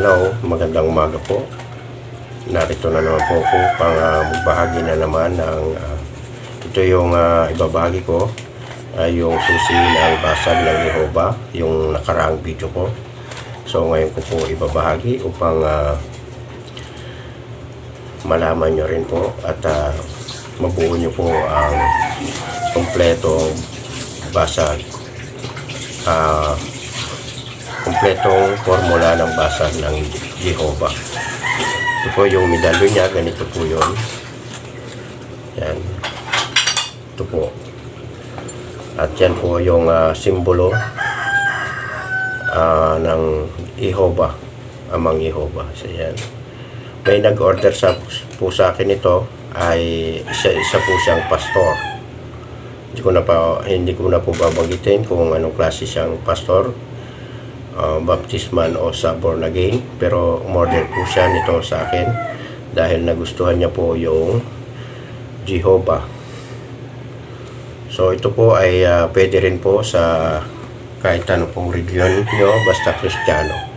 Hello, magandang umaga po. Narito na naman po ako pang uh, magbahagi na naman ng ah, ito yung ah, ibabahagi ko ay yung susi ng basag ng Jehova, yung nakaraang video ko. So ngayon ko po ibabahagi upang ah, malaman nyo rin po at ah, mabuo nyo po ang kompletong basag. Ah, kompletong formula ng basag ng Jehovah. Ito po yung medalyo niya, ganito po yun. Yan. Ito po. At yan po yung ah, simbolo ah, ng Jehovah, amang Jehovah. So yan. May nag-order sa, po sa akin ito ay isa, isa po siyang pastor. Hindi ko na pa hindi ko na po babanggitin kung anong klase siyang pastor uh, baptisman o sa born again pero umorder po siya nito sa akin dahil nagustuhan niya po yung Jehovah. So ito po ay uh, pwede rin po sa kahit ano pong religion nyo basta kristyano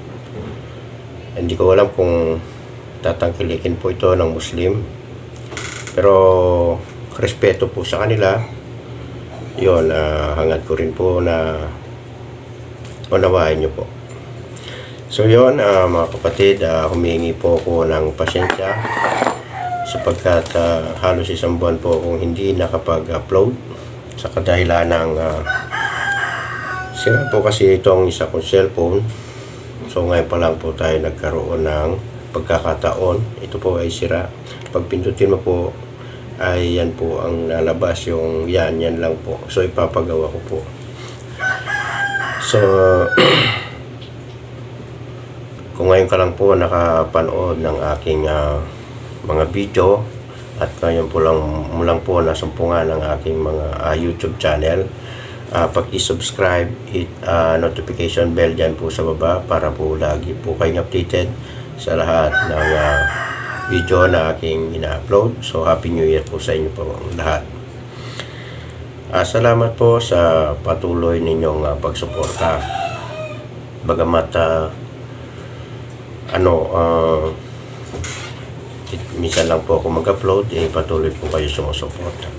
hindi ko alam kung tatangkilikin po ito ng Muslim pero respeto po sa kanila. Yun, uh, hangad ko rin po na unawain niyo po. So yun, ah, mga kapatid, ah, humingi po ako ng pasensya sapagkat ah, halos isang buwan po akong hindi nakapag-upload sa kadahilan ng ah, sira po kasi itong isa kong cellphone. So ngayon pa lang po tayo nagkaroon ng pagkakataon. Ito po ay sira. Pag pindutin mo po, ay yan po ang lalabas yung yan, yan lang po. So ipapagawa ko po. So, kung ngayon ka lang po nakapanood ng aking ah, mga video at ngayon po lang lang po nasumpungan ng aking mga ah, YouTube channel, ah, pag-subscribe, hit ah, notification bell dyan po sa baba para po lagi po kayong updated sa lahat ng ah, video na aking ina-upload. So, Happy New Year po sa inyo po lahat. Ah, salamat po sa patuloy ninyong ah, pagsuporta. Bagamat ah, ano ah, it- minsan lang po ako mag-upload, eh patuloy po kayo sumusuporta.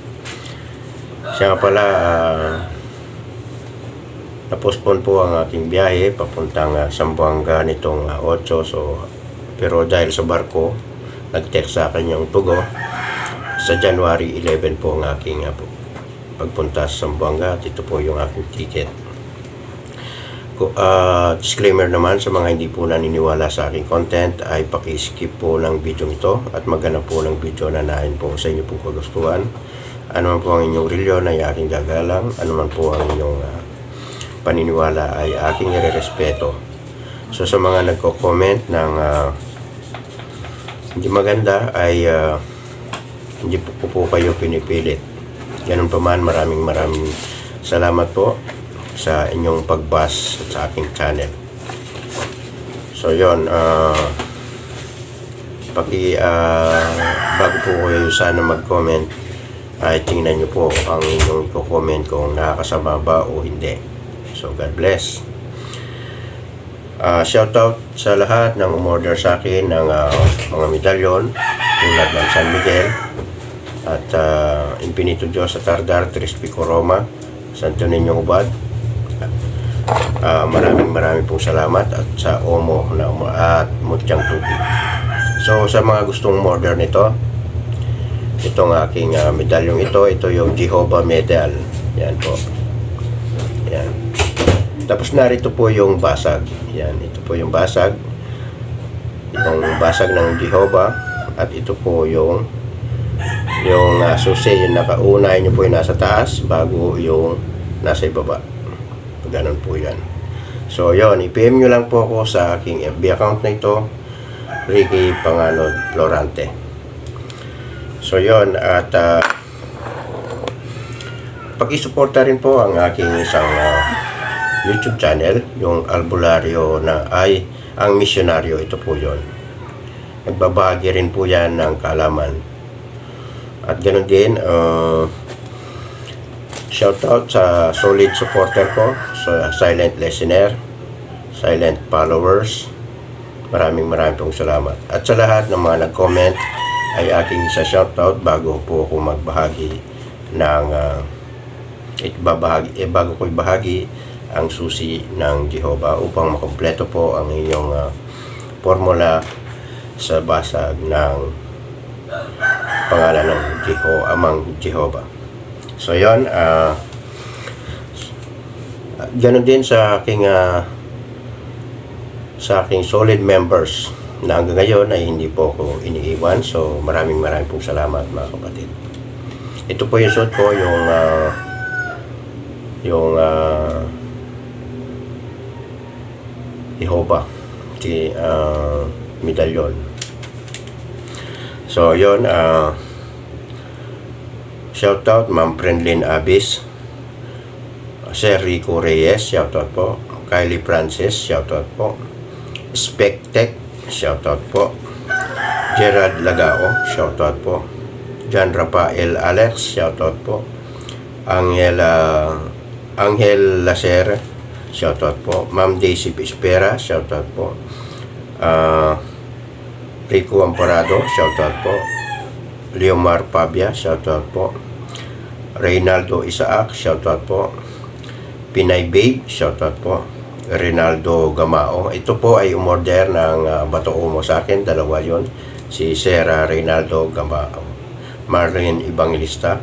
Siya nga pala ah, na-postpone po ang aking biyahe papuntang uh, Sambuanga nitong ah, 8 so pero dahil sa barko nag-text sa akin yung tugo sa January 11 po ang aking ah, pagpunta sa Zamboanga at ito po yung aking ticket. Ah, disclaimer naman sa mga hindi po naniniwala sa aking content ay paki-skip po ng video ito at maghanap po ng video na nahin po sa inyo pong kagustuhan. Ano man po ang inyong reliyon ay aking gagalang, ano man po ang inyong ah, paniniwala ay aking irerespeto. So sa mga nagko-comment ng ah, hindi maganda ay ah, hindi po, po kayo pinipilit. Ganun pa man, maraming maraming salamat po sa inyong pagbas sa aking channel. So yon uh, paki ah, bago po kayo sana mag-comment ay tingnan nyo po ang inyong i-comment kung nakakasama ba o hindi. So God bless. Ah, shoutout sa lahat ng umorder sa akin ng ah, mga medalyon tulad ng San Miguel at uh, Infinito Diyos sa Tardar, Trispico Roma, Santo Niño Ubad. Ah, maraming maraming pong salamat at sa Omo na uma- at Mutyang Tubig. So sa mga gustong order nito, itong aking ah, medalyong ito, ito yung Jehovah Medal. Yan po. Yan. Tapos narito po yung basag. Yan, ito po yung basag. Yung basag ng Jehovah at ito po yung yung uh, susi, yung nakaunay nyo po yung nasa taas bago yung nasa ibaba. Ganun po yan. So, yon i-PM nyo lang po ako sa aking FB account na ito, Ricky Panganod Florante. So, yon at uh, pag-isuporta rin po ang aking isang uh, YouTube channel, yung Albularyo na ay ang misyonaryo, ito po yon Nagbabahagi rin po yan ng kaalaman at ganoon din, uh, shoutout sa solid supporter ko, sa silent listener, silent followers, Maraming maraming pong salamat. At sa lahat ng mga nag-comment ay aking sa shoutout bago po ako magbahagi ng uh, ibabahagi, eh, bago ko ibahagi ang susi ng Jehovah upang makompleto po ang inyong uh, formula sa basag ng pangalan ng Jeho, amang Jehovah. So yon ah ganun din sa aking ah, sa aking solid members na hanggang ngayon ay hindi po ako iniiwan. So maraming maraming pong salamat mga kapatid. Ito po yung suot ko, yung ah, yung uh, Jehovah si ah, medalyon. So yon ah shout out Ma'am Friendlin Abis Sir Rico Reyes, shoutout po. Kylie Francis, shoutout po. Spectec, shoutout po. Gerald Lagao, shoutout po. John Rafael Alex, shoutout po. Angela Angel Lacer, shoutout po. Ma'am Daisy Pispera, shoutout po. Ah Rico Amparado, shoutout po. Leomar Pabia, shoutout po. Reynaldo Isaac, shoutout po. Pinay Babe, shoutout po. Rinaldo Gamao. Ito po ay umorder ng uh, Bato Umo sa akin. Dalawa yon Si Sarah Reynaldo Gamao. Marlene Evangelista.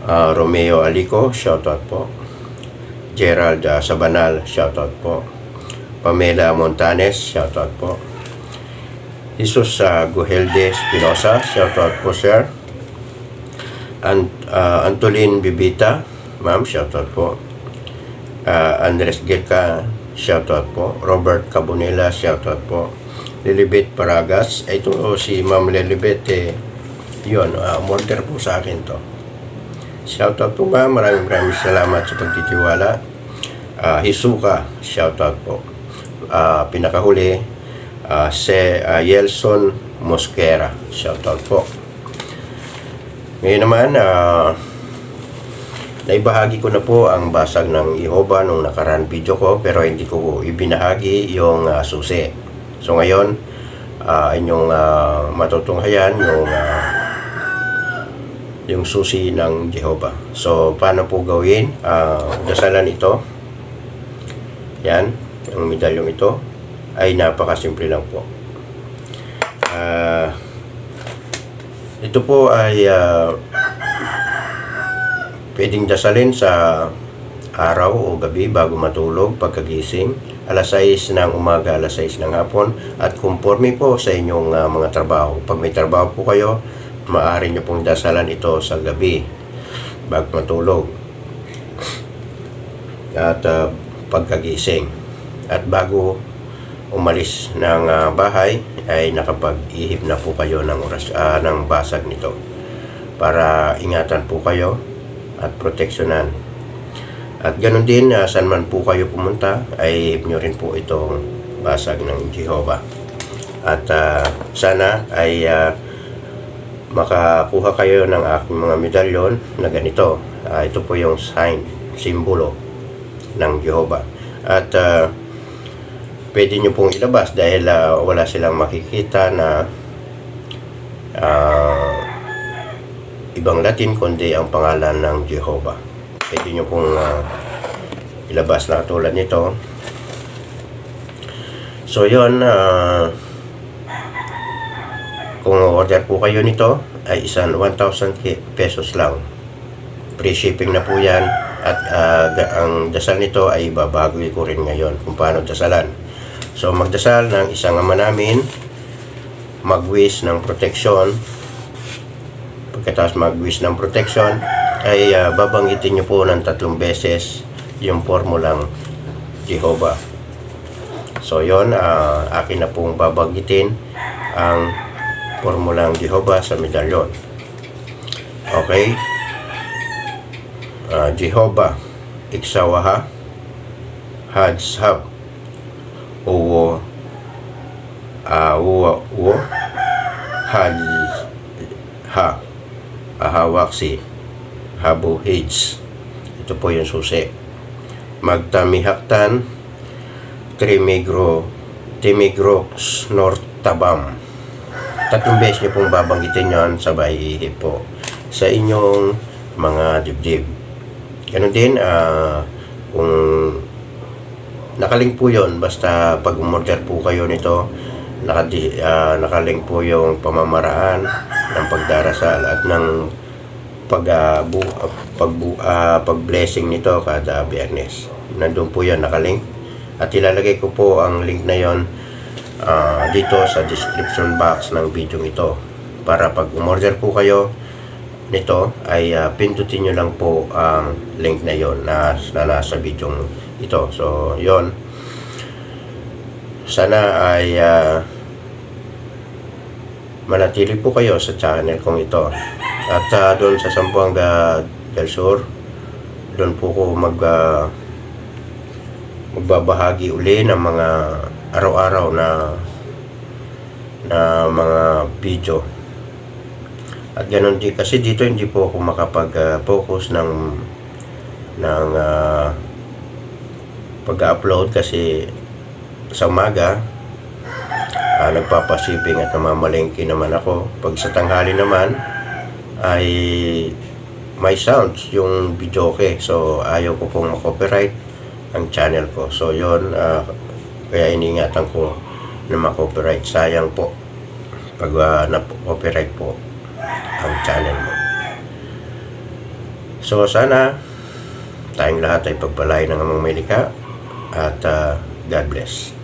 Uh, Romeo Alico, shoutout po. Gerald uh, Sabanal, shoutout po. Pamela Montanes, shoutout po. Jesus uh, Guhelde Espinosa, shoutout po sir. Ant, uh, Antolin Bibita, ma'am, shoutout po uh, Andres Geka, shoutout po. Robert Cabonela, shoutout po. Lilibet Paragas, ito si Ma'am Lilibet, eh, yun, uh, order po sa akin to. Shoutout po ma'am, maraming maraming salamat sa pagtitiwala. Uh, Hisuka, shoutout po. Uh, pinakahuli, uh, se uh, Yelson Mosquera, shoutout po. Ngayon naman, uh, Naibahagi ko na po ang basag ng Jehovah nung nakaraan video ko pero hindi ko ibinahagi yung uh, susi. So ngayon, uh, inyong uh, matutunghayan yung uh, yung susi ng Jehovah. So paano po gawin? Uh, dasalan ito. Yan, ang medalyong ito ay napakasimple lang po. Uh, ito po ay uh, Pwedeng dasalin sa araw o gabi bago matulog, pagkagising, alas 6 ng umaga, alas 6 ng hapon, at conforme po sa inyong uh, mga trabaho. Pag may trabaho po kayo, maaari nyo pong dasalan ito sa gabi bago matulog. At uh, pagkagising. At bago umalis ng uh, bahay, ay nakapag-ihip na po kayo ng, oras, uh, ng basag nito para ingatan po kayo at proteksyonan. At ganoon din, uh, saan man po kayo pumunta, ay nyo rin po itong basag ng Jehovah. At uh, sana ay uh, makakuha kayo ng aking mga medalyon na ganito. Uh, ito po yung sign, simbolo ng Jehovah. At uh, pwede nyo pong ilabas dahil uh, wala silang makikita na uh, ibang Latin kundi ang pangalan ng Jehovah. Pwede nyo pong uh, ilabas na tulad nito. So yon uh, kung order po kayo nito ay isang 1,000 pesos lang. Free shipping na po yan at uh, ang dasal nito ay babagoy ko rin ngayon kung paano dasalan. So magdasal ng isang ama namin, mag-wish ng protection pagkatapos mag-wish ng protection ay uh, babanggitin nyo po ng tatlong beses yung formulang Jehovah. So yon uh, akin na pong babanggitin ang formulang Jehovah sa medalyon. Okay? Uh, Jehovah Iksawaha Hadshab Uh, Uwo Uwo Had Ha ahawak si Habu Hage. Ito po yung susi. Magtamihaktan, Trimegro Timigrox North Tabam. Tatlong beses niyo pong babanggitin yon sabay ihip po sa inyong mga dibdib. Ganon din, ah, kung nakalink po yon basta pag umorder po kayo nito, nakadi, ah, nakalink po yung pamamaraan ng pagdarasal at ng pag ah, bu, pag bu, ah, pag blessing nito kada biyernes. Nandun po yan nakalink. At ilalagay ko po ang link na yon ah, dito sa description box ng video ito. Para pag umorder po kayo nito ay ah, pindutin nyo lang po ang link na yon na, na nasa video ito. So, yon Sana ay ah, manatili po kayo sa channel kong ito. At ah, doon sa Zamboanga del Sur, doon po ko mag ah, magbabahagi uli ng mga araw-araw na na mga video. At ganun din kasi dito hindi po ako makapag-focus ng ng ah, pag-upload kasi sa umaga ah, nagpapasiping at namamalengke naman ako. Pag sa tanghali naman ay may sounds yung video okay. So ayaw ko pong makopyright ang channel ko. So yon ah, kaya iningatan ko na makopyright. Sayang po pag ah, na-copyright po ang channel mo. So sana tayong lahat ay pagpalain ng amang may likha at ah, God bless.